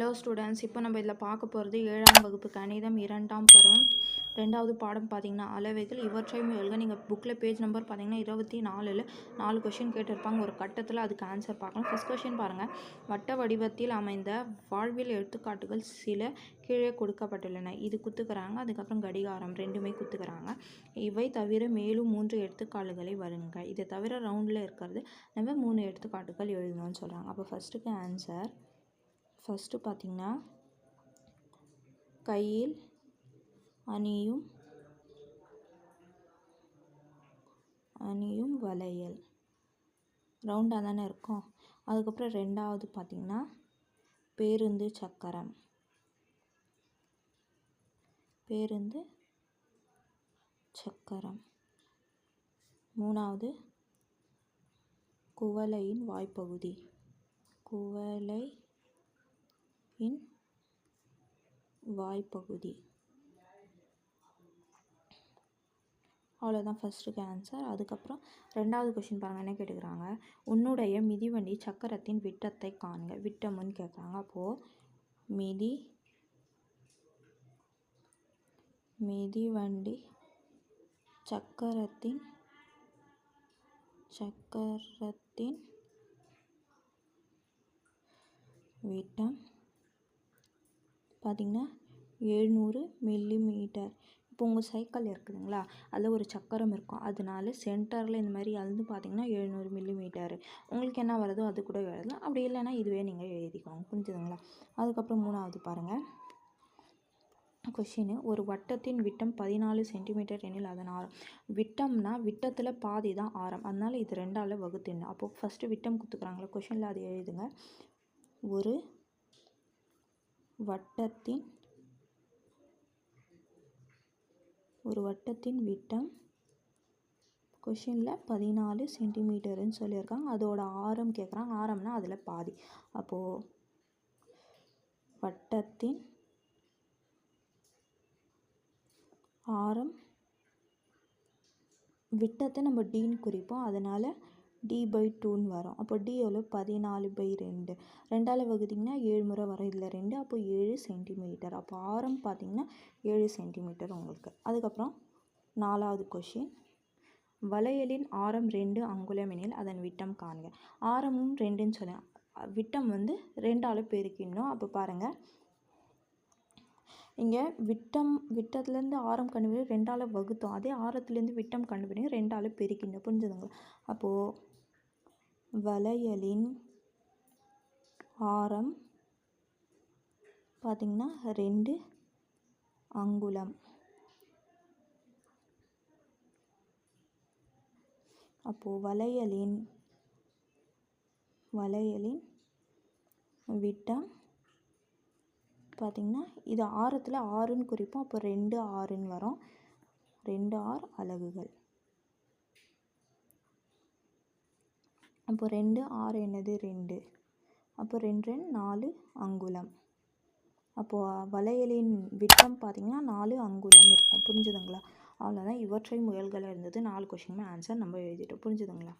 Hello students இப்போ நம்ம இதில் பார்க்க போகிறது ஏழாம் வகுப்பு கணிதம் இரண்டாம் பருவம். ரெண்டாவது பாடம் பார்த்தீங்கன்னா அளவைகள். இவற்றையும் எழுக நீங்கள் புக்கில் பேஜ் நம்பர் பார்த்தீங்கன்னா இருபத்தி நாலில் நாலு கொஷின் கேட்டிருப்பாங்க. ஒரு கட்டத்தில் அதுக்கு ஆன்சர் பார்க்கலாம். ஃபஸ்ட் கொஷின் பாருங்கள் வட்ட வடிவத்தில் அமைந்த வாழ்வில் எடுத்துக்காட்டுகள் சில கீழே கொடுக்கப்பட்டுள்ளன. இது குத்துக்கிறாங்க. அதுக்கப்புறம் கடிகாரம். ரெண்டுமே குத்துக்கிறாங்க. இவை தவிர மேலும் மூன்று எடுத்துக்காட்டுகளை வருங்க. இதை தவிர ரவுண்டில் இருக்கிறது நம்ம மூணு எடுத்துக்காட்டுகள் எழுதணும்னு சொல்கிறாங்க அப்போ ஃபஸ்ட்டுக்கு ஆன்சர் ஃபஸ்ட்டு பார்த்திங்கன்னா கையில் அணியும் அணியும் வளையல். ரவுண்டாக தானே இருக்கும். அதுக்கப்புறம் ரெண்டாவது பார்த்திங்கன்னா பேருந்து சக்கரம். பேருந்து சக்கரம். மூணாவது குவளையின் வாய்ப்பகுதி. குவளை இன் வாய்ப்பகுதி. அவ்வளோதான் ஃபஸ்ட்டுக்கு ஆன்சர் அதுக்கப்புறம் ரெண்டாவது கொஷின் பாருங்கள் என்ன கேட்டுக்கிறாங்க? உன்னுடைய மிதிவண்டி சக்கரத்தின் விட்டத்தை காண்க. விட்டம்னு கேட்குறாங்க அப்போது மிதி மிதிவண்டி சக்கரத்தின் சக்கரத்தின் விட்டம் பார்த்திங்கன்னா எழுநூறு மில்லி மீட்டர் இப்போ உங்கள் சைக்கிள் இருக்குதுங்களா? அதில் ஒரு சக்கரம் இருக்கும். அதனால சென்டரில் இந்த மாதிரி அளந்து பார்த்தீங்கன்னா எழுநூறு மில்லி மீட்டர் உங்களுக்கு என்ன வருதோ அது கூட எழுதலாம். அப்படி இல்லைன்னா இதுவே நீங்கள் எழுதிக்கோங்க. புரிஞ்சுதுங்களா? அதுக்கப்புறம் மூணாவது பாருங்கள் கொஷின் ஒரு வட்டத்தின் விட்டம் பதினாலு சென்டிமீட்டர் எனில் அதன் ஆரம். விட்டம்னா விட்டத்தில் பாதி தான் ஆரம். அதனால் இது ரெண்டால் வகுத்துன்னு அப்போது ஃபஸ்ட்டு விட்டம் கொடுத்துக்குறாங்களா கொஷினில் அது எழுதுங்க. ஒரு வட்டத்தின் ஒரு வட்டத்தின் விட்டம் கொஷினில் பதினாலு சென்டிமீட்டருன்னு சொல்லியிருக்காங்க. அதோட ஆரம் கேட்குறாங்க ஆரம்னா அதில் பாதி. அப்போது வட்டத்தின் ஆரம் விட்டத்தை நம்ம டீன் குறிப்போம். அதனால் டி பை டூன்னு வரும். அப்போ டி எவ்வளோ பதினாலு பை ரெண்டு. ரெண்டால் வகுத்திங்கன்னா ஏழு முறை வரும். இதில் ரெண்டு அப்போ ஏழு சென்டிமீட்டர் அப்போ ஆரம் பார்த்திங்கன்னா ஏழு சென்டிமீட்டர் உங்களுக்கு. அதுக்கப்புறம் நாலாவது கொஷின் வளையலின் ஆரம் ரெண்டு அங்குலம் எனில் அதன் விட்டம் காண்க. ஆரமும் ரெண்டுன்னு சொல்லுங்கள் விட்டம் வந்து ரெண்டால் பெருக்கிடணும். அப்போ பாருங்கள் இங்கே விட்டம் விட்டத்துலேருந்து ஆரம் கண்டுபிடி ரெண்டால் வகுத்தோம். அதே ஆரத்துலேருந்து விட்டம் கண்டுபிடி ரெண்டால் பெருக்கிங்க புரிஞ்சுதுங்களா? அப்போது வளையலின் ஆரம் பார்த்திங்கன்னா ரெண்டு அங்குலம். அப்போது வளையலின் வளையலின் விட்டம் பார்த்திங்கன்னா இது ஆரத்தில் ஆறுன்னு குறிப்போம். அப்போ ரெண்டு ஆறுன்னு வரும். ரெண்டு ஆறு அலகுகள். அப்போ ரெண்டு ஆறு என்னது? ரெண்டு. அப்போ ரெண்டு ரெண்டு நாலு அங்குலம். அப்போது வளையலின் விட்டம் பார்த்திங்கன்னா நாலு அங்குலம் இருக்கும். புரிஞ்சுதுங்களா? அவ்வளோதான் இவற்றை முயல்கள் இருந்தது. நாலு கொஷினுமே ஆன்சர் நம்ம எழுதிட்டோம். புரிஞ்சுதுங்களா?